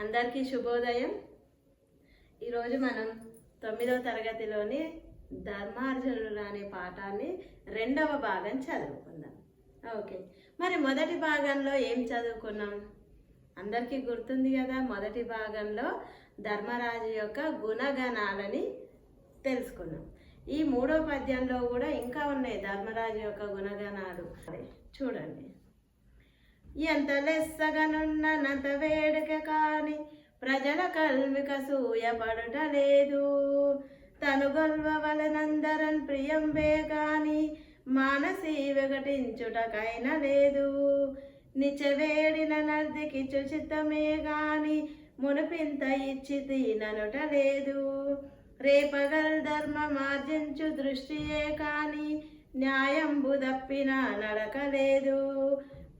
అందరికీ శుభోదయం. ఈరోజు మనం తొమ్మిదవ తరగతిలోని ధర్మార్జునుడు అనే పాఠాన్ని రెండవ భాగం చదువుకుందాం. ఓకే. మరి మొదటి భాగంలో ఏం చదువుకున్నాం? అందరికీ గుర్తుంది కదా మొదటి భాగంలో ధర్మరాజు యొక్క గుణగణాలని తెలుసుకున్నాం. ఈ మూడో పద్యంలో కూడా ఇంకా ఉన్నాయి ధర్మరాజు యొక్క గుణగణాలు. చూడండి. ఎంత లెస్సగనున్ననంత వేడుక కాని ప్రజల కల్విక సూయపడుట లేదు తను గొల్వవలనందరన్ ప్రియంబే కాని మానసి విఘటించుటకైన లేదు. నిచవేడిన నర్దికి చిత్తమే గాని మునుపింత ఇచ్చి తీననుట లేదు. రేపగల్ ధర్మమార్జించు దృష్టియే కాని న్యాయంబు దప్పిన నడకలేదు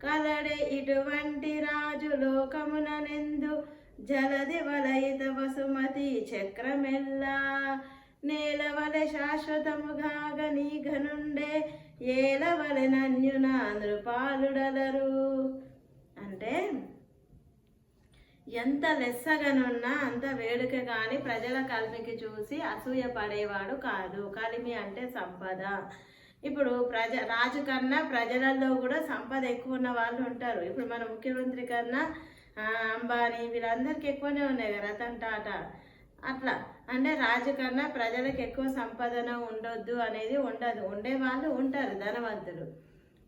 కలడే ఇటువంటి రాజు లోకముననెందు జలది వలయిత వసుమతి చక్రమెల్లా. నేలవలె శాశ్వతముగా గని ఘనుండే ఏలవలె నన్యున నృపాలుడలరు. అంటే ఎంత లెస్సగనున్నా అంత వేడుక కానీ ప్రజల కలిమికి చూసి అసూయ పడేవాడు కాదు. కలిమి అంటే సంపద. ఇప్పుడు ప్రజ రాజు కన్నా ప్రజలలో కూడా సంపద ఎక్కువ ఉన్న వాళ్ళు ఉంటారు. ఇప్పుడు మన ముఖ్యమంత్రి కన్నా అంబానీ వీళ్ళందరికీ ఎక్కువనే ఉన్నాయి కదా రతన్ టాటా. అట్లా. అంటే రాజు కన్నా ప్రజలకు ఎక్కువ సంపదన ఉండొద్దు అనేది ఉండదు. ఉండే వాళ్ళు ఉంటారు ధనవంతులు.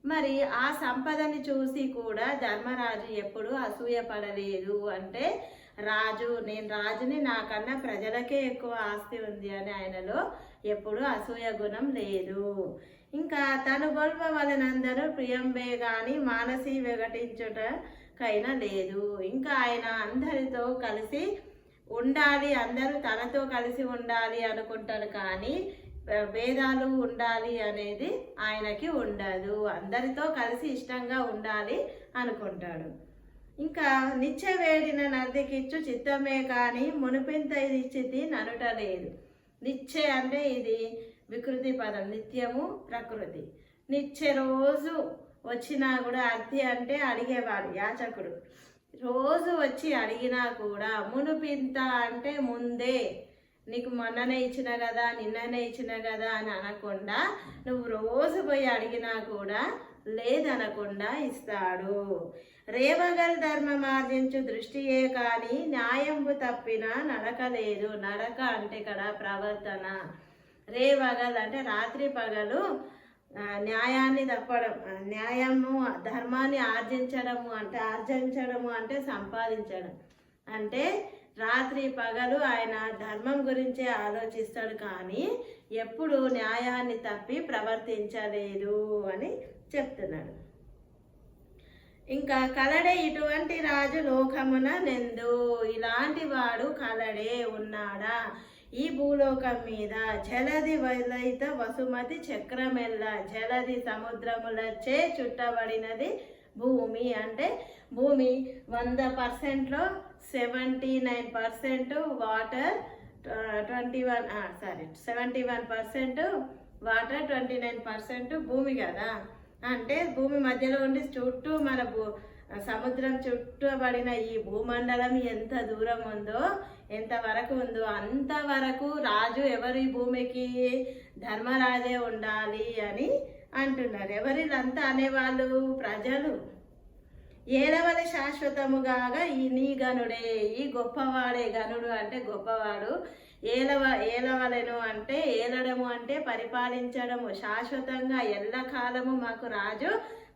మరి ఆ సంపదని చూసి కూడా ధర్మరాజు ఎప్పుడు అసూయ పడలేదు. అంటే రాజు నేను రాజుని నాకన్నా ప్రజలకే ఎక్కువ ఆస్తి ఉంది అని ఆయనలో ఎప్పుడు అసూయ గుణం లేదు. ఇంకా తను గొల్వ వలనందరూ ప్రియంబే గాని మానసి విఘటించుటకైనా లేదు. ఇంకా ఆయన అందరితో కలిసి ఉండాలి అందరూ తనతో కలిసి ఉండాలి అనుకుంటారు కానీ భేదాలు ఉండాలి అనేది ఆయనకి ఉండదు. అందరితో కలిసి ఇష్టంగా ఉండాలి అనుకుంటాడు. ఇంకా నిత్య వేడిన నదికిచ్చు చిత్తమే కానీ మునిపింత ఇచ్చితి ననుట లేదు. నిత్య అంటే ఇది వికృతి పదం నిత్యము ప్రకృతి. నిత్య రోజు వచ్చినా కూడా అద్దె అంటే అడిగేవాడు యాచకుడు. రోజు వచ్చి అడిగినా కూడా మునుపింత అంటే ముందే. నీకు మొన్ననే ఇచ్చిన కదా నిన్ననే ఇచ్చిన కదా అని అనకుండా నువ్వు రోజు పోయి అడిగినా కూడా లేదనకుండా ఇస్తాడు. రేవగల్ ధర్మం ఆర్జించు దృష్టియే కానీ న్యాయంబు తప్పిన నడక లేదు. నడక అంటే ఇక్కడ ప్రవర్తన. రే పగలు అంటే రాత్రి పగలు న్యాయాన్ని తప్పడం న్యాయము ధర్మాన్ని ఆర్జించడము అంటే ఆర్జించడము అంటే సంపాదించడం. అంటే రాత్రి పగలు ఆయన ధర్మం గురించే ఆలోచిస్తాడు కానీ ఎప్పుడు న్యాయాన్ని తప్పి ప్రవర్తించలేదు అని చెప్తున్నాడు. ఇంకా కలడే ఇటువంటి రాజు లోకమున నెందు ఇలాంటి వాడు కలడే ఉన్నాడా? ఈ భూలోకం మీద జలది వలయిత వసుమతి చక్రమెల్ల జలది సముద్రములచే చుట్టబడినది భూమి. అంటే భూమి వంద పర్సెంట్లో seventy nine percent water twenty one sorry seventy one percent water twenty nine percent భూమి కదా. అంటే భూమి మధ్యలో ఉండి చుట్టూ మన భూ సముద్రం చుట్టబడిన ఈ భూమండలం ఎంత దూరం ఉందో ఎంతవరకు ఉందో అంతవరకు రాజు ఎవరి భూమికి ధర్మరాజే ఉండాలి అని అంటున్నారు. ఎవరిదంతా అనేవాళ్ళు? ప్రజలు. ఏలవల శాశ్వతముగా ఈ నీ గనుడే ఈ గొప్పవాడే గనుడు అంటే గొప్పవాడు. ఏలవ ఏలవలెను అంటే ఏలడము అంటే పరిపాలించడము. శాశ్వతంగా ఎల్లకాలము మాకు రాజు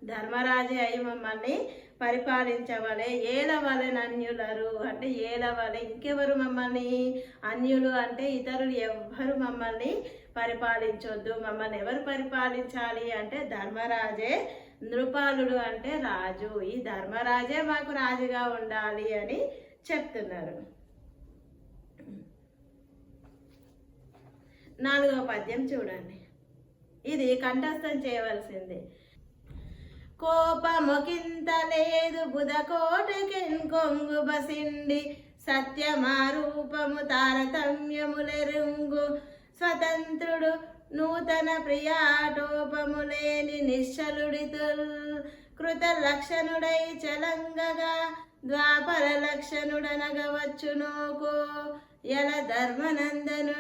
ధర్మరాజే అయి మమ్మల్ని పరిపాలించవలే. ఏలవలెన అన్యులరు అంటే ఏలవలె. ఇంకెవరు మమ్మల్ని? అన్యులు అంటే ఇతరులు ఎవ్వరు మమ్మల్ని పరిపాలించొద్దు. మమ్మల్ని ఎవరు పరిపాలించాలి అంటే ధర్మరాజే నృపాలుడు అంటే రాజు. ఈ ధర్మరాజే మాకు రాజుగా ఉండాలి అని చెప్తున్నారు. నాలుగవ పద్యం చూడండి. ఇది కంఠస్థం చేయవలసిందే. కోపముకింత లేదు బుధకోటకెన్ కొంగు బసిండి సత్యమారూపము తారతమ్యములెరుంగు. స్వతంత్రుడు నూతన ప్రియాటోపము లేని నిశ్చలుడితుల్. కృత లక్షణుడై చలంగగా ద్వాపర లక్షణుడనగవచ్చునోకో ఎల ధర్మనందను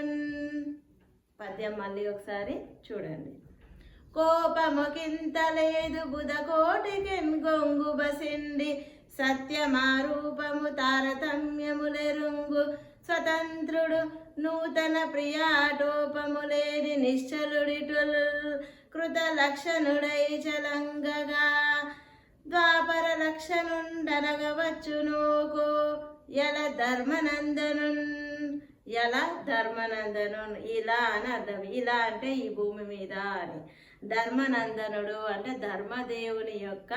పద్యం మళ్ళీ ఒకసారి చూడండి. కోపముకింత లేదు బుధకోటికెన్ గొంగు బసిండి. సత్యమారూపము తారతమ్యములెరుంగు. స్వతంత్రుడు నూతన ప్రియాటోపము లేని నిశ్చలుడిటుల్ కృత లక్షణుడై చలంగగా. ద్వాపర లక్షణుండనగవచ్చునోకో ఎల ధర్మనందనున్ ఎలా ధర్మనందను? ఇలా అని అర్థం. ఇలా అంటే ఈ భూమి మీద అని. ధర్మనందనుడు అంటే ధర్మదేవుని యొక్క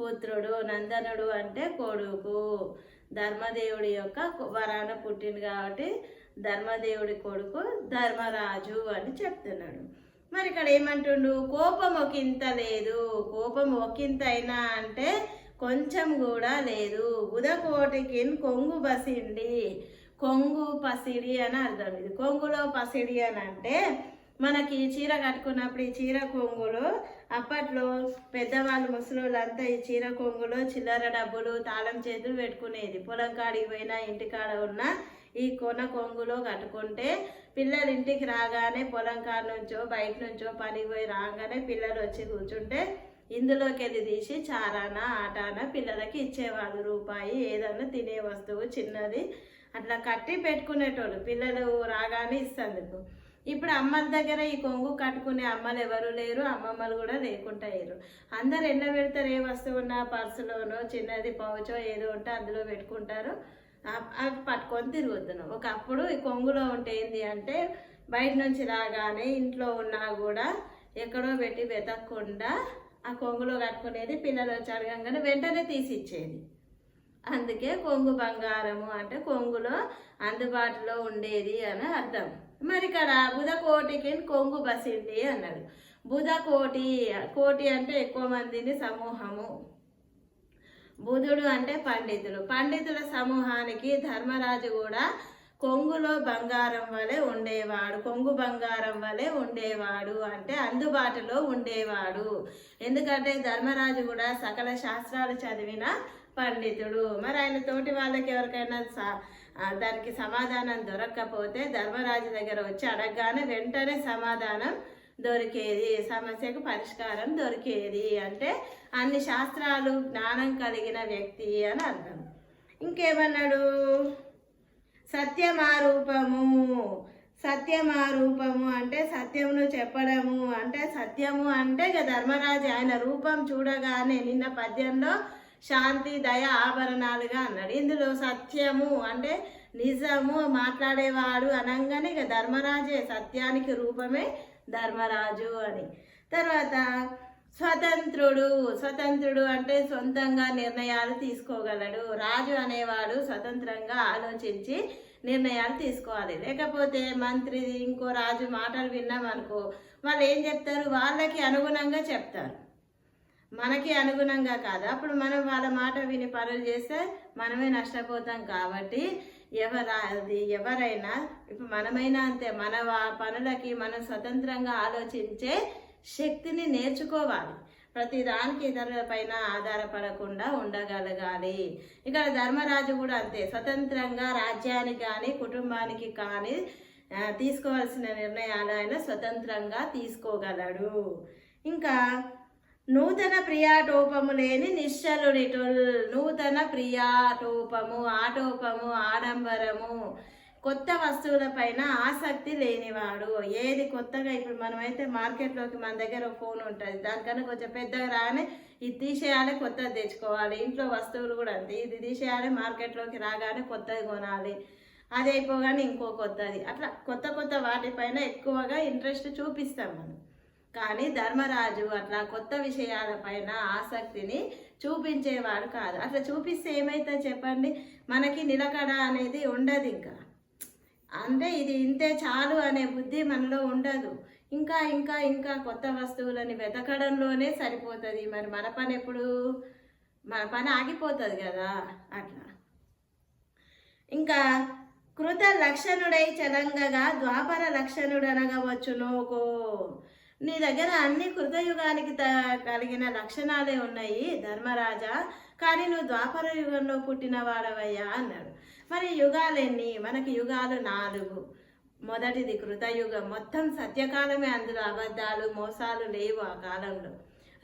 పుత్రుడు. నందనుడు అంటే కొడుకు. ధర్మదేవుడి యొక్క వరాన పుట్టింది కాబట్టి ధర్మదేవుడి కొడుకు ధర్మరాజు అని చెప్తున్నాడు. మరి ఇక్కడ ఏమంటుండు? కోపం ఒకంత లేదు. కోపం ఒకంత అయినా అంటే కొంచెం కూడా లేదు. బుధకోటికి కొంగు బసిండి. కొంగు పసిడి అని అర్థం. ఇది కొంగులో పసిడి అని అంటే మనకి చీర కట్టుకున్నప్పుడు ఈ చీర కొంగులు అప్పట్లో పెద్దవాళ్ళు ముసలోళ్ళు అంతా ఈ చీర కొంగులో చిల్లర డబ్బులు తాళం చేతులు పెట్టుకునేది. పొలం కాడికి పోయినా ఇంటికాడ ఉన్న ఈ కొన కొంగులో కట్టుకుంటే పిల్లలు ఇంటికి రాగానే పొలం కాడ నుంచో బయట నుంచో పనికి పోయి రాగానే పిల్లలు వచ్చి కూర్చుంటే ఇందులోకి వెళ్ళి తీసి చారాన ఆటాన పిల్లలకి ఇచ్చేవాళ్ళు. రూపాయి ఏదన్నా తినే వస్తువు చిన్నది అట్లా కట్టి పెట్టుకునేటోళ్ళు. పిల్లలు రాగానే ఇస్తందుకు. ఇప్పుడు అమ్మల దగ్గర ఈ కొంగు కట్టుకునే అమ్మలు ఎవరు లేరు అమ్మమ్మలు కూడా లేకుండా లేరు అందరు ఎండ పెడతారు ఏ వస్తువు ఉన్నా పర్సులోనో చిన్నది పౌచో ఏదో ఉంటే అందులో పెట్టుకుంటారు. అవి పట్టుకొని తిరుగుతున్నాం. ఒకప్పుడు ఈ కొంగులో ఉంటే ఏంటి అంటే బయట నుంచి రాగానే ఇంట్లో ఉన్నా కూడా ఎక్కడో పెట్టి వెతకకుండా ఆ కొంగులో కట్టుకునేది పిల్లలు వచ్చి అడగంగానే వెంటనే తీసి ఇచ్చేది. అందుకే కొంగు బంగారము అంటే కొంగులో అందుబాటులో ఉండేది అని అర్థం. మరి ఇక్కడ బుధ కోటికి కొంగు బసిండి అన్నాడు. బుధ కోటి కోటి అంటే ఎక్కువ మందిని సమూహము. బుధుడు అంటే పండితులు. పండితుల సమూహానికి ధర్మరాజు కూడా కొంగులో బంగారం వలె ఉండేవాడు. కొంగు బంగారం వలె ఉండేవాడు అంటే అందుబాటులో ఉండేవాడు. ఎందుకంటే ధర్మరాజు కూడా సకల శాస్త్రాలు చదివిన పండితుడు. మరి ఆయన తోటి వాళ్ళకి ఎవరికైనా స- దానికి సమాధానం దొరక్కపోతే ధర్మరాజు దగ్గర వచ్చి అడగగానే వెంటనే సమాధానం దొరికేది సమస్యకు పరిష్కారం దొరికేది అంటే అన్ని శాస్త్రాలు జ్ఞానం కలిగిన వ్యక్తి అని అర్థం. ఇంకేమన్నాడు? సత్యమారూపము. సత్యమారూపము అంటే సత్యమును చెప్పడము. అంటే సత్యము అంటే ఇక ధర్మరాజు ఆయన రూపం చూడగానే నిన్న పద్యంలో శాంతి దయ ఆభరణాలుగా అన్నాడు. ఇందులో సత్యము అంటే నిజము మాట్లాడేవాడు అనగానే ఇక ధర్మరాజే సత్యానికి రూపమే ధర్మరాజు అని. తర్వాత స్వతంత్రుడు స్వతంత్రుడు అంటే సొంతంగా నిర్ణయాలు తీసుకోగలడు. రాజు అనేవాడు స్వతంత్రంగా ఆలోచించి నిర్ణయాలు తీసుకోవాలి. లేకపోతే మంత్రి ఇంకో రాజు మాటలు విన్నామనుకో వాళ్ళు ఏం చెప్తారు? వాళ్ళకి అనుగుణంగా చెప్తారు. మనకి అనుగుణంగా కాదు. అప్పుడు మనం వాళ్ళ మాట విని పనులు చేస్తే మనమే నష్టపోతాం కాబట్టి ఎవరా అది ఎవరైనా ఇప్పుడు మనమైనా అంతే మన వా- పనులకి మనం స్వతంత్రంగా ఆలోచించే శక్తిని నేర్చుకోవాలి. ప్రతి దానికి ఇతరుల పైన ఆధారపడకుండా ఉండగలగాలి. ఇక్కడ ధర్మరాజు కూడా అంతే స్వతంత్రంగా రాజ్యానికి కానీ కుటుంబానికి కానీ తీసుకోవాల్సిన నిర్ణయాలు ఆయన స్వతంత్రంగా తీసుకోగలడు. ఇంకా నూతన ప్రియాటోపము లేని నిశ్చలుడిటుల్ నూతన ప్రియాటోపము ఆటోపము ఆడంబరము కొత్త వస్తువులపైన ఆసక్తి లేనివాడు. ఏది కొత్తగా ఇప్పుడు మనమైతే మార్కెట్లోకి మన దగ్గర ఫోన్ ఉంటుంది. దానికన్నా కొంచెం పెద్దగా రాగానే ఇది తీసేయాలి కొత్తది తెచ్చుకోవాలి. ఇంట్లో వస్తువులు కూడా అంతే. ఇది తీసేయాలి మార్కెట్లోకి రాగానే కొత్తది కొనాలి. అది అయిపోగానే ఇంకో కొత్తది. అట్లా కొత్త కొత్త వాటిపైన ఎక్కువగా ఇంట్రెస్ట్ చూపిస్తాం మనం. కానీ ధర్మరాజు అట్లా కొత్త విషయాలపైన ఆసక్తిని చూపించేవాడు కాదు. అట్లా చూపిస్తే ఏమైతే చెప్పండి? మనకి నిలకడ అనేది ఉండదు ఇంకా. అంటే ఇది ఇంతే చాలు అనే బుద్ధి మనలో ఉండదు. ఇంకా ఇంకా ఇంకా కొత్త వస్తువులని వెతకడంలోనే సరిపోతుంది. మరి మన పని ఎప్పుడు? మన పని ఆగిపోతుంది కదా? అట్లా. ఇంకా కృత లక్షణుడై చలంగగా ద్వాపర లక్షణుడనగా వచ్చునోకో నీ దగ్గర అన్ని కృతయుగానికి త కలిగిన లక్షణాలే ఉన్నాయి ధర్మరాజా. కానీ నువ్వు ద్వాపర యుగంలో పుట్టిన వాడవయ్యా అన్నాడు. మరి యుగాలెన్ని? మనకి యుగాలు నాలుగు. మొదటిది కృతయుగం. మొత్తం సత్యకాలమే అందులో అబద్ధాలు మోసాలు లేవు ఆ కాలంలో.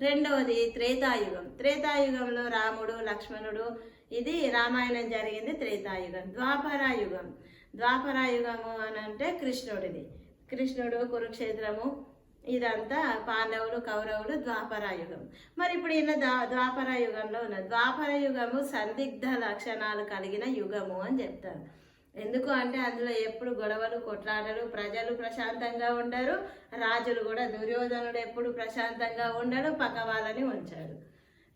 రెండవది త్రేతాయుగం. త్రేతాయుగంలో రాముడు లక్ష్మణుడు ఇది రామాయణం జరిగింది త్రేతాయుగం. ద్వాపరాయుగం ద్వాపరాయుగము అని అంటే కృష్ణుడిది. కృష్ణుడు కురుక్షేత్రము ఇదంతా పాండవులు కౌరవులు ద్వాపరాయుగం. మరి ఇప్పుడు ఈయన ద్వా ద్వాపరాయుగంలో ఉన్న ద్వాపరయుగము సందిగ్ధ లక్షణాలు కలిగిన యుగము అని చెప్తారు. ఎందుకు అంటే అందులో ఎప్పుడు గొడవలు కొట్లాటలు ప్రజలు ప్రశాంతంగా ఉండరు రాజులు కూడా దుర్యోధనుడు ఎప్పుడు ప్రశాంతంగా ఉండడు పక్క వాళ్ళని ఉంచాడు.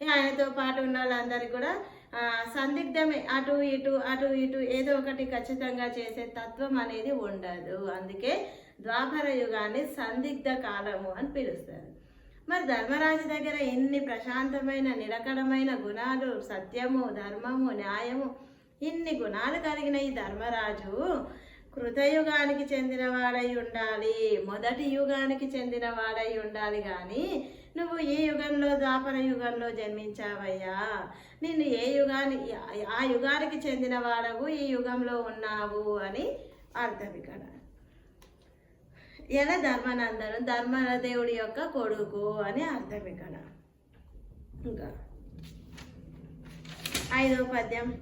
ఆయనతో పాటు ఉన్న వాళ్ళందరికీ కూడా సందిగ్ధమే అటు ఇటు అటు ఇటు ఏదో ఒకటి ఖచ్చితంగా చేసే తత్వం అనేది ఉండదు. అందుకే ద్వాపర యుగాన్ని సందిగ్ధ కాలము అని పిలుస్తారు. మరి ధర్మరాజు దగ్గర ఎన్ని ప్రశాంతమైన నిలకడమైన గుణాలు సత్యము ధర్మము న్యాయము ఇన్ని గుణాలు కలిగిన ఈ ధర్మరాజు కృతయుగానికి చెందినవాడై ఉండాలి మొదటి యుగానికి చెందినవాడై ఉండాలి కానీ నువ్వు ఈ యుగంలో ద్వాపర యుగంలో జన్మించావయ్యా? నిన్ను ఏ యుగాని ఆ యుగానికి చెందిన వాడవు ఈ యుగంలో ఉన్నావు అని అర్థం ఇక్కడ. ఎలా ధర్మనందను ధర్మదేవుడి యొక్క కొడుకు అని అర్థం ఇక్కడ. ఇంకా. ఐదో పద్యం.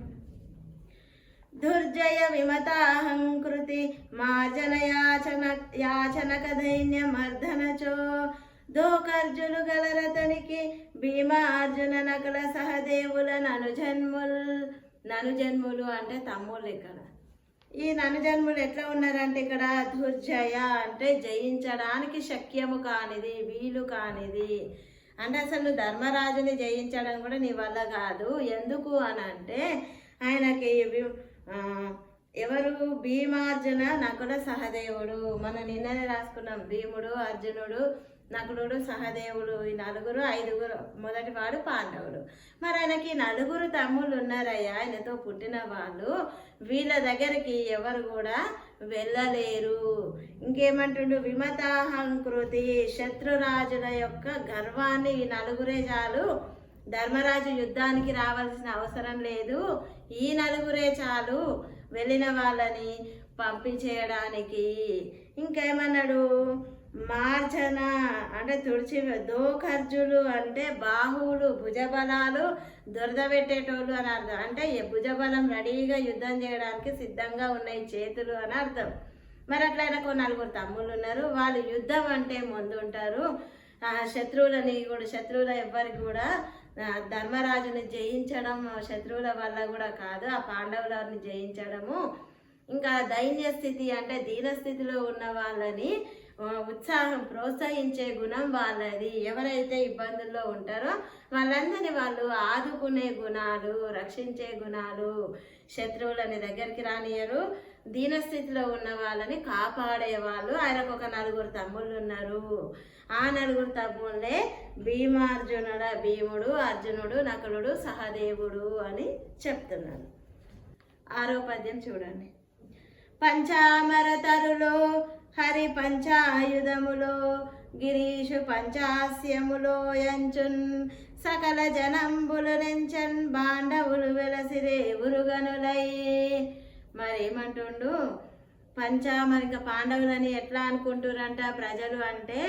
దుర్జయ విమతాహంకృతి మార్జన యాచన యాచనక దైన్యమర్ధనచో దోకర్జులు గలరతనికి భీమా అర్జున నకల సహదేవుల ననుజన్ముల్ ననుజన్ములు అంటే తమ్ముళ్ళు ఇక్కడ. ఈ ననుజన్ములు ఎట్లా ఉన్నారంటే ఇక్కడ దుర్జయ అంటే జయించడానికి శక్యము కానిది వీలు కానిది. అంటే అసలు ధర్మరాజుని జయించడం కూడా నీ వల్ల కాదు. ఎందుకు అని అంటే ఆయనకి ఎవరు? భీమార్జున నకుల సహదేవుడు. మనం నిన్ననే రాసుకున్నాం. భీముడు అర్జునుడు నకులుడు సహదేవుడు ఈ నలుగురు ఐదుగురు మొదటి వాడు పాండవుడు. మరి ఆయనకి నలుగురు తమ్ముళ్ళు ఉన్నారయ్యా ఆయనతో పుట్టిన వాళ్ళు వీళ్ళ దగ్గరికి ఎవరు కూడా వెళ్ళలేరు. ఇంకేమంటుండు? విమతాహంకృతి శత్రురాజుల యొక్క గర్వాన్ని ఈ నలుగురే చాలు. ధర్మరాజు యుద్ధానికి రావాల్సిన అవసరం లేదు. ఈ నలుగురే చాలు వెళ్ళిన వాళ్ళని పంపించేయడానికి. ఇంకేమన్నాడు? మార్జన అంటే తుడిచి దోఖర్జులు అంటే బాహువులు భుజబలాలు దొరదబెట్టేటోళ్ళు అని అర్థం. అంటే ఈ భుజబలం రెడీగా యుద్ధం చేయడానికి సిద్ధంగా ఉన్నాయి చేతులు అని అర్థం. మరి అట్లయినా కొన్ని నలుగురు తమ్ముళ్ళు ఉన్నారు. వాళ్ళు యుద్ధం అంటే ముందుంటారు శత్రువులని కూడా శత్రువుల ఎవ్వరికి కూడా ధర్మరాజుని జయించడం శత్రువుల వల్ల కూడా కాదు. ఆ పాండవులని జయించడము. ఇంకా దైన్య స్థితి అంటే దీనస్థితిలో ఉన్న వాళ్ళని ఉత్సాహం ప్రోత్సహించే గుణం వాళ్ళది. ఎవరైతే ఇబ్బందుల్లో ఉంటారో వాళ్ళందరినీ వాళ్ళు ఆదుకునే గుణాలు రక్షించే గుణాలు శత్రువులని దగ్గరికి రానియరు దీనస్థితిలో ఉన్న వాళ్ళని కాపాడే వాళ్ళు. ఆయనకు ఒక నలుగురు తమ్ముళ్ళు ఉన్నారు. ఆ నలుగురు తమ్ముళ్ళే భీమార్జునుడ భీముడు అర్జునుడు నకులుడు సహదేవుడు అని చెప్తున్నారు. ఆరో పద్యం చూడండి. పంచామరతరులో హరి పంచాయుధములో గిరీషు పంచాస్యములో యంచున్ సకల జనంబులు నెంచన్ బాండవులు వెలసిరే ఉరుగనులై. మరి ఏమంటుండు పంచామర ఇంకా పాండవులని ఎట్లా అనుకుంటురంట ప్రజలు అంటే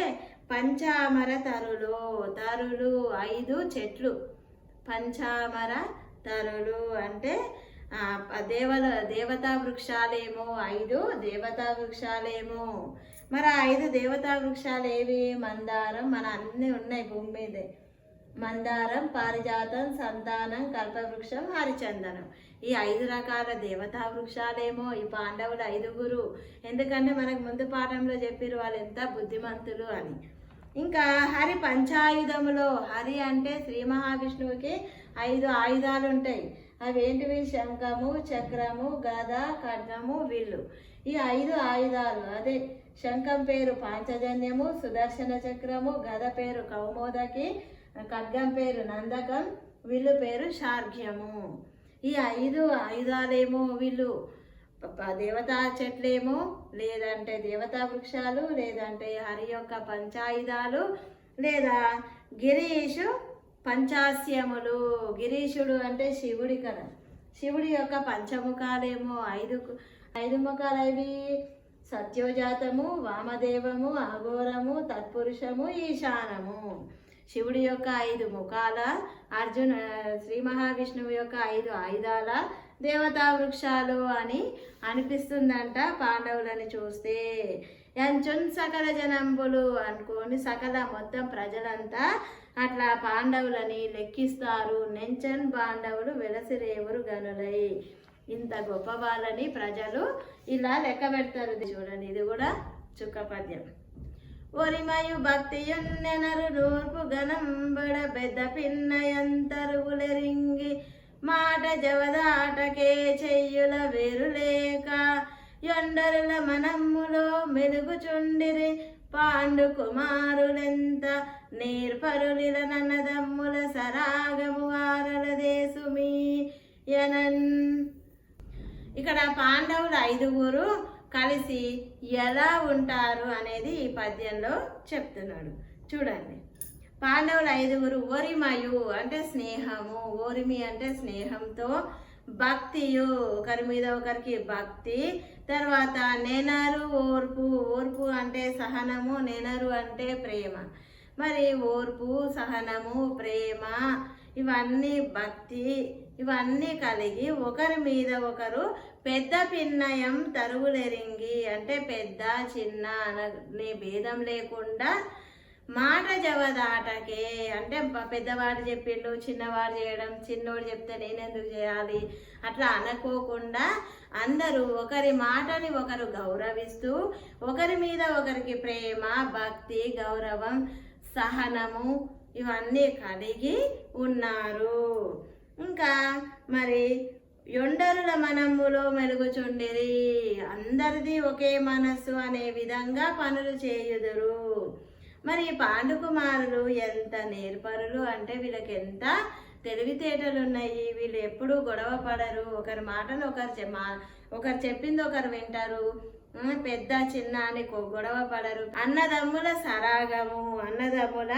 పంచామర తరులు తరులు ఐదు చెట్లు. పంచామర తరులు అంటే దేవత దేవల దేవతా వృక్షాలేమో ఐదు దేవతా వృక్షాలేమో మరి ఆ ఐదు దేవతా వృక్షాలు ఏవి? మందారం మన అన్నీ ఉన్నాయి భూమి మీదే. మందారం పారిజాతం సంతానం కల్పవృక్షం హరిచందనం. ఈ ఐదు రకాల దేవతా వృక్షాలేమో ఈ పాండవులు ఐదుగురు. ఎందుకంటే మనకు ముందు పాఠంలో చెప్పారు వాళ్ళు ఎంత బుద్ధిమంతులు అని. ఇంకా హరి పంచాయుధములో హరి అంటే శ్రీ మహావిష్ణువుకి ఐదు ఆయుధాలు ఉంటాయి. అవి ఏంటివి శంఖము చక్రము గద ఖడ్గము విల్లు. ఈ ఐదు ఆయుధాలు. అదే శంఖం పేరు పాంచజన్యము సుదర్శన చక్రము గద పేరు కౌమోదకి ఖడ్గం పేరు నందకం విల్లు పేరు శార్ఘ్యము ఈ ఐదు ఆయుధాలేమో వీళ్ళు? ప- దేవతా చెట్లేమో? లేదంటే దేవతా వృక్షాలు లేదంటే హరి యొక్క పంచాయుధాలు లేదా గిరీషు పంచాస్యములు గిరీశుడు అంటే శివుడి కదా శివుడి యొక్క పంచముఖాలేమో ఐదు ఐదు ముఖాలవి. సత్యోజాతము వామదేవము అఘోరము తత్పురుషము ఈశానము. శివుడి యొక్క ఐదు ముఖాల అర్జున శ్రీ మహావిష్ణువు యొక్క ఐదు ఆయుధాల దేవతా వృక్షాలు అని అనిపిస్తుందంట పాండవులని చూస్తే. ఎంచొని సకల జనంబులు అనుకొని సకల మొత్తం ప్రజలంతా అట్లా పాండవులని లెక్కిస్తారు. నెంచన్ పాండవులు వెలసిరేవురు గనులై. ఇంత గొప్ప వాళ్ళని ప్రజలు ఇలా లెక్క పెడతారు. చూడండి ఇది కూడా చుక్క పద్యం. ఒరిమయు భక్తియున్నెనరు నూర్పు గనంబడ పెద్ద పిన్నయంతరుగులెరింగి మాట జవదాటకే చెయ్యుల వేరులేక ఎండరుల మనమ్ములో మెలుగుచుండిరి పాండు కుమారులెంత నేర్పరులిల నన్నదమ్ముల సరాగము వారల దేశుమి యనన్. ఇక్కడ పాండవులు ఐదుగురు కలిసి ఎలా ఉంటారు అనేది ఈ పద్యంలో చెప్తున్నాడు. చూడండి. పాండవులు ఐదుగురు ఓరిమయు అంటే స్నేహము ఓరిమి అంటే స్నేహంతో భక్తియు. ఒకరి మీద ఒకరికి భక్తి. తర్వాత నేనరు ఓర్పు. ఓర్పు అంటే సహనము నేనరు అంటే ప్రేమ. మరి ఓర్పు సహనము ప్రేమ ఇవన్నీ భక్తి. ఇవన్నీ కలిగి ఒకరి మీద ఒకరు పెద్ద పిన్నయం తరుగులెరింగి అంటే పెద్ద చిన్న అనే భేదం లేకుండా మాట జవదాటకే. అంటే పెద్దవాడు చెప్పిండు చిన్నవాడు చేయడం చిన్నోడు చెప్తే నేనెందుకు చేయాలి? అట్లా అనుకోకుండా అందరూ ఒకరి మాటని ఒకరు గౌరవిస్తూ ఒకరి మీద ఒకరికి ప్రేమ భక్తి గౌరవం సహనము ఇవన్నీ కలిగి ఉన్నారు. ఇంకా మరి ఎండరుల మనములో మెలుగుచుండిరి. అందరిది ఒకే మనస్సు అనే విధంగా పనులు చేయుదురు. మరి పాండుకుమారులు ఎంత నేర్పరులు అంటే వీళ్ళకి ఎంత తెలివితేటలు ఉన్నాయి. వీళ్ళు ఎప్పుడూ గొడవ పడరు. ఒకరి మాటలు ఒకరు చె- మా ఒకరు చెప్పింది ఒకరు వింటారు. పెద్ద చిన్న అని గొడవ పడరు. అన్నదమ్ముల సరాగము అన్నదమ్ముల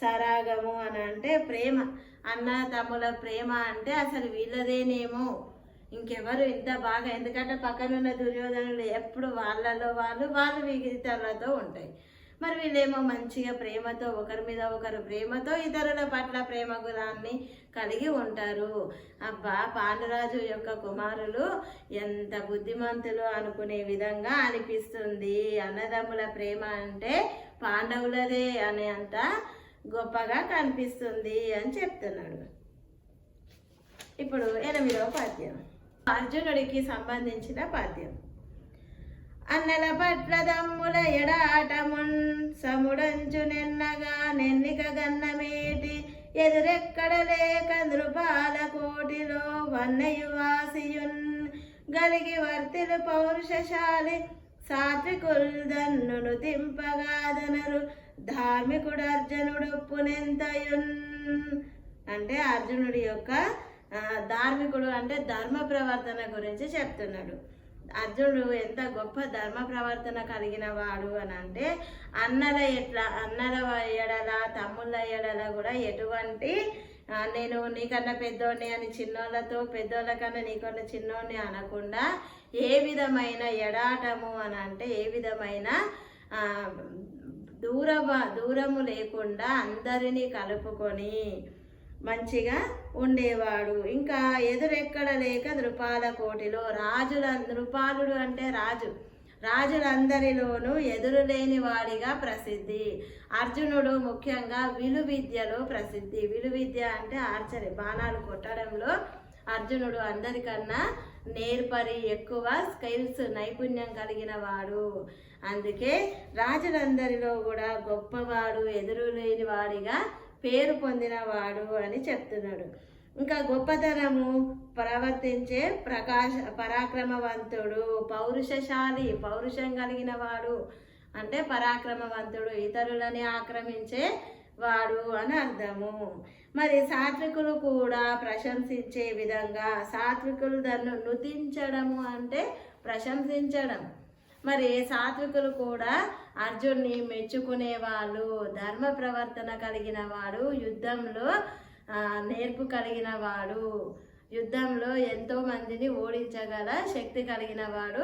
సరాగము అని అంటే ప్రేమ. అన్నదమ్ముల ప్రేమ అంటే అసలు వీళ్ళదేనేమో? ఇంకెవరు ఇంత బాగా ఎందుకంటే పక్కనున్న దుర్యోధనులు ఎప్పుడు వాళ్ళలో వాళ్ళు వాళ్ళు ఇతరులతో ఉంటాయి. మరి వీళ్ళేమో మంచిగా ప్రేమతో ఒకరి మీద ఒకరు ప్రేమతో ఇతరుల పట్ల ప్రేమ గుణాన్ని కలిగి ఉంటారు. అబ్బా పాండురాజు యొక్క కుమారులు ఎంత బుద్ధిమంతులు అనుకునే విధంగా అనిపిస్తుంది. అన్నదమ్ముల ప్రేమ అంటే పాండవులదే అనే అంత గొప్పగా కనిపిస్తుంది అని చెప్తున్నాడు. ఇప్పుడు ఎనిమిదవ పద్యం. అర్జునుడికి సంబంధించిన పద్యం. అన్నల పట్ల దమ్ముల ఎడాటమున్ సముడంచు నిన్నగా నెన్నిక గన్నమేటి ఎదురెక్కడ లేక నృపాల కోటిలో వన్నయువాసియున్ గలిగి వర్తిలు పౌరుషశాలి సాత్వికుల్ దన్నును తింపగాదనరు ధార్మికుడు అర్జునుడు పునెంతయున్ అంటే అర్జునుడి యొక్క ధార్మికుడు అంటే ధర్మ ప్రవర్తన గురించి చెప్తున్నాడు. అర్జునుడు ఎంత గొప్ప ధర్మ ప్రవర్తన కలిగిన వాడు అని అంటే అన్నల ఎట్లా అన్నల ఎడల తమ్ముళ్ళ ఎడల కూడా ఎటువంటి నేను నీకన్నా పెద్దోడిని అని చిన్నోళ్ళతో పెద్దోళ్ళ కన్నా నీకన్నా చిన్నోడిని అనకుండా ఏ విధమైన ఎడాటము అని అంటే ఏ విధమైన దూర దూరము లేకుండా అందరినీ కలుపుకొని మంచిగా ఉండేవాడు. ఇంకా ఎదురెక్కడ లేక నృపాల కోటిలో రాజుల నృపాలుడు అంటే రాజు. రాజులందరిలోనూ ఎదురులేని వాడిగా ప్రసిద్ధి. అర్జునుడు ముఖ్యంగా విలు విద్యలో ప్రసిద్ధి. విలు విద్య అంటే ఆర్చరీ. బాణాలు కొట్టడంలో అర్జునుడు అందరికన్నా నేర్పరి ఎక్కువ స్కిల్స్ నైపుణ్యం కలిగిన వాడు. అందుకే రాజులందరిలో కూడా గొప్పవాడు ఎదురులేని వాడిగా పేరు పొందినవాడు అని చెప్తున్నాడు. ఇంకా గొప్పతనము ప్రవర్తించే ప్రకాశ పరాక్రమవంతుడు పౌరుషశాలి పౌరుషం కలిగిన వాడు అంటే పరాక్రమవంతుడు ఇతరులని ఆక్రమించే వాడు అని అర్థము. మరి సాత్వికులు కూడా ప్రశంసించే విధంగా సాత్వికులు దాన్ని నుతించడము అంటే ప్రశంసించడం. మరి సాత్వికులు కూడా అర్జున్ని మెచ్చుకునేవాళ్ళు ధర్మ ప్రవర్తన కలిగిన వాడు యుద్ధంలో నేర్పు కలిగిన వాడు యుద్ధంలో ఎంతో మందిని ఓడించగల శక్తి కలిగిన వాడు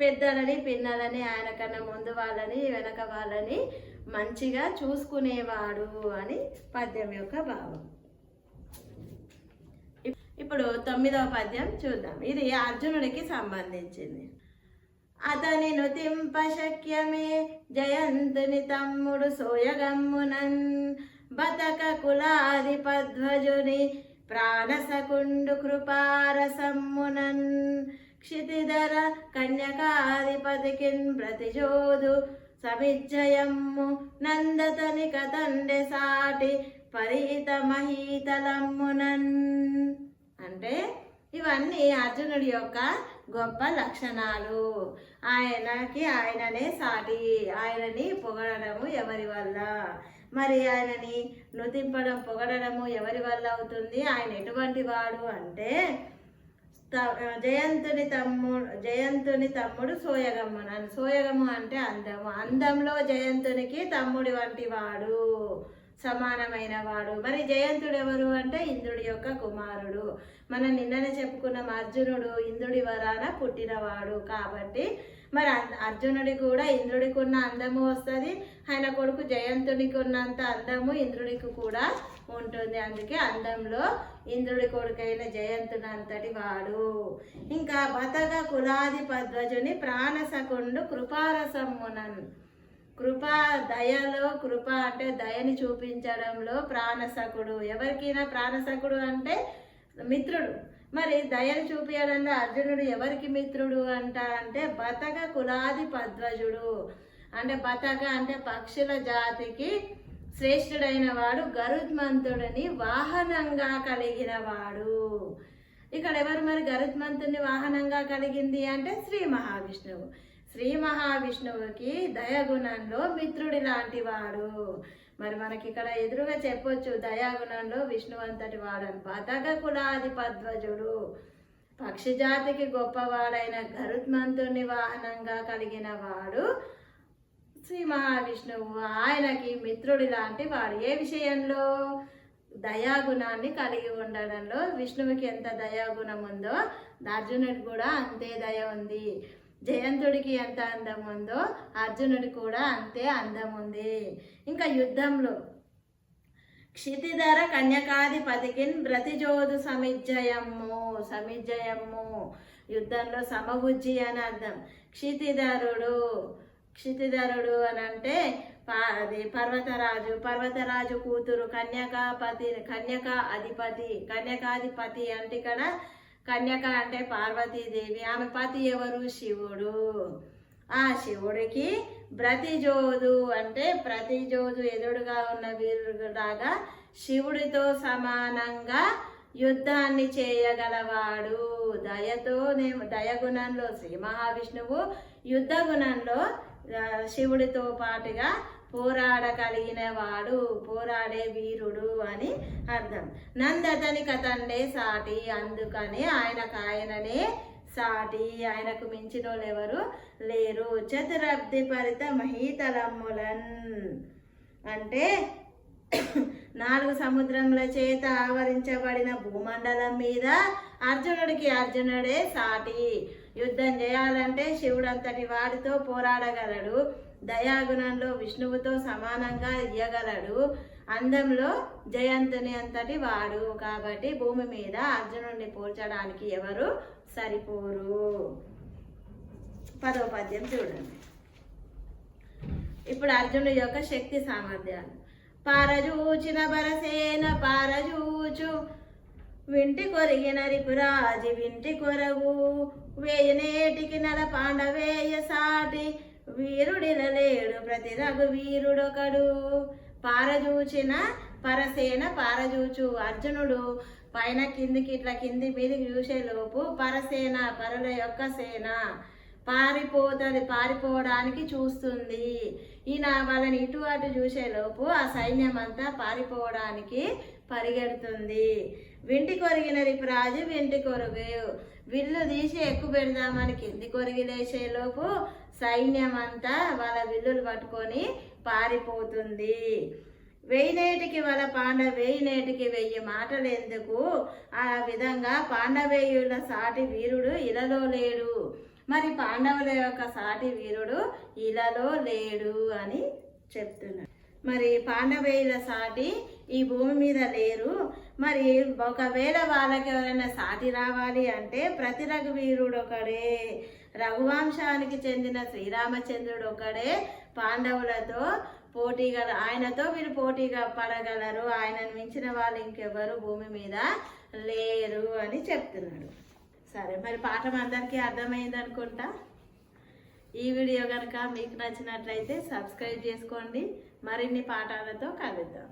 పెద్దలని పిన్నలని ఆయన కన్నా ముందు వాళ్ళని వెనక వాళ్ళని మంచిగా చూసుకునేవాడు అని పద్యం యొక్క భావం. ఇప్పుడు తొమ్మిదవ పద్యం చూద్దాం. ఇది అర్జునుడికి సంబంధించింది. అతని నుతింప శక్యమే జయంతుని తమ్ముడు సోయగమ్మునన్. బతక కులాధిపధ్వజుని ప్రాణసకుండు కృపారసమ్మునన్. క్షితిధర కన్యకాధిపతికిన్ ప్రతిజోదు సమిజ్జయమ్ము నందతని కతండె సాటి పరిహిత మహీతలమ్మునన్. అంటే ఇవన్నీ అర్జునుడి యొక్క గొప్ప లక్షణాలు. ఆయనకి ఆయననే సాటి ఆయనని పొగడము ఎవరి వల్ల? మరి ఆయనని నృతింపడం పొగడము ఎవరి వల్ల అవుతుంది? ఆయన ఎటువంటి వాడు అంటే త- జయంతుని తమ్ముడు జయంతుని తమ్ముడు సోయగమ్మనని సోయగము అంటే అందము. అందంలో జయంతునికి తమ్ముడి వంటి వాడు. సమానమైన వాడు. మరి జయంతుడు ఎవరు అంటే ఇంద్రుడి యొక్క కుమారుడు. మనం నిన్ననే చెప్పుకున్నాం అర్జునుడు ఇంద్రుడి వరాన పుట్టినవాడు. కాబట్టి మరి అర్- అర్జునుడి కూడా ఇంద్రుడికి ఉన్న అందము వస్తుంది. ఆయన కొడుకు జయంతునికి ఉన్నంత అందము ఇంద్రుడికి కూడా ఉంటుంది. అందుకే అందంలో ఇంద్రుడి కొడుకైన జయంతుడు అంతటి వాడు. ఇంకా బతక కులాధిపధ్వజుని ప్రాణసకుండు కృపారసమ్మునన్ కృప దయలో కృప అంటే దయని చూపించడంలో ప్రాణసకుడు ఎవరికైనా ప్రాణసకుడు అంటే మిత్రుడు. మరి దయను చూపించడంలో అర్జునుడు ఎవరికి మిత్రుడు అంట అంటే బతక కులాది పద్వజుడు అంటే బతక అంటే పక్షుల జాతికి శ్రేష్ఠుడైన వాడు గరుత్మంతుడిని వాహనంగా కలిగిన వాడు ఇక్కడ ఎవరు మరి గరుత్మంతుని వాహనంగా కలిగింది అంటే శ్రీ మహావిష్ణువు. శ్రీ మహావిష్ణువుకి దయాగుణంలో మిత్రుడి లాంటి వాడు. మరి మనకి ఇక్కడ ఎదురుగా చెప్పొచ్చు దయాగుణంలో విష్ణు అంతటి వాడని. బతక కులాది పద్వజుడు పక్షి జాతికి గొప్పవాడైన గరుత్మంతుని వాహనంగా కలిగిన వాడు శ్రీ మహావిష్ణువు. ఆయనకి మిత్రుడి లాంటి వాడు. ఏ విషయంలో? దయాగుణాన్ని కలిగి ఉండడంలో విష్ణువుకి ఎంత దయాగుణం ఉందో అర్జునుడికి కూడా అంతే దయ ఉంది. జయంతుడికి ఎంత అందం ఉందో అర్జునుడి కూడా అంతే అందం ఉంది ఇంకా యుద్ధంలో క్షితిధర కన్యకాధిపతికిన్ బ్రతిజోదు సమిజ్జయము సమిజ్జయము యుద్ధంలో సమబుజ్జి అని అర్థం. క్షితిధరుడు క్షితిధరుడు అని అంటే అది పర్వతరాజు పర్వతరాజు కూతురు కన్యకాపతి కన్యకా అధిపతి కన్యకాధిపతి అంటే ఇక్కడ కన్యక అంటే పార్వతీదేవి. ఆమె పతి ఎవరు? శివుడు. ఆ శివుడికి ప్రతిజోదు అంటే ప్రతిజోదు ఎదురుగా ఉన్న వీరుడులాగా శివుడితో సమానంగా యుద్ధాన్ని చేయగలవాడు. దయతో దయగుణంలో శ్రీ మహావిష్ణువు యుద్ధ గుణంలో శివుడితో పాటుగా పోరాడగలిగిన వాడు పోరాడే వీరుడు అని అర్థం. నందతని కతండే సాటి అందుకని ఆయనకు ఆయననే సాటి ఆయనకు మించిన ఎవరు లేరు. చతురబ్ది పరిత మహీతలమ్ములన్ అంటే నాలుగు సముద్రముల చేత ఆవరించబడిన భూమండలం మీద అర్జునుడికి అర్జునుడే సాటి. యుద్ధం చేయాలంటే శివుడంతటి వాడితో పోరాడగలడు. దయాగుణంలో విష్ణువుతో సమానంగా ఇయ్యగలడు. అందంలో జయంతుని అంతటి వాడు. కాబట్టి భూమి మీద అర్జునుడిని పోల్చడానికి ఎవరు సరిపోరు? పదో పద్యం చూడండి. ఇప్పుడు అర్జునుడి యొక్క శక్తి సామర్థ్యాలు. పారజూచిన బరసేన పారజూచు. వింటి కొరిగిన రిపురాజి వింటి కొరవు. వేయనేటికి నల పాండవేయ సాటి. వీరుడిలలేడు ప్రతి రఘు వీరుడొకడు. పారజూచిన పరసేన పారజూచు అర్జునుడు. పైన కిందికి ఇట్లా కింది మీదకి చూసేలోపు పరసేన పరుల యొక్క సేన పారిపోతుంది పారిపోవడానికి చూస్తుంది. ఈయన వాళ్ళని ఇటు అటు చూసేలోపు ఆ సైన్యం అంతా పారిపోవడానికి పరిగెడుతుంది. వింటి కొరిగినది ప్రాజు వింటి కొరుగు. విల్లు తీసి ఎక్కువ పెడదామని కింది కొరిగి లేచేలోపు సైన్యం అంతా వాళ్ళ విల్లులు పట్టుకొని పారిపోతుంది. వేయినేటికి వాళ్ళ పాండవ వేయినేటికి వెయ్యి మాటలు ఎందుకు ఆ విధంగా పాండవేయుల సాటి వీరుడు ఇలలో లేడు. మరి పాండవుల యొక్క సాటి వీరుడు ఇలలో లేడు అని చెప్తున్నాడు మరి పాండవేయుల సాటి ఈ భూమి మీద లేరు. మరి ఒకవేళ వాళ్ళకి ఎవరైనా సాటి రావాలి అంటే ప్రతి రఘువీరుడు ఒకడే. రఘువంశానికి చెందిన శ్రీరామచంద్రుడు ఒకడే. పాండవులతో పోటీగా ఆయనతో వీరు పోటీగా పడగలరు. ఆయనను మించిన వాళ్ళు ఇంకెవరు భూమి మీద లేరు అని చెప్తున్నాడు. సరే మరి పాఠం అందరికీ అర్థమైంది అనుకుంటా? ఈ వీడియో కనుక మీకు నచ్చినట్లయితే సబ్స్క్రైబ్ చేసుకోండి. మరిన్ని పాఠాలతో కలుద్దాం.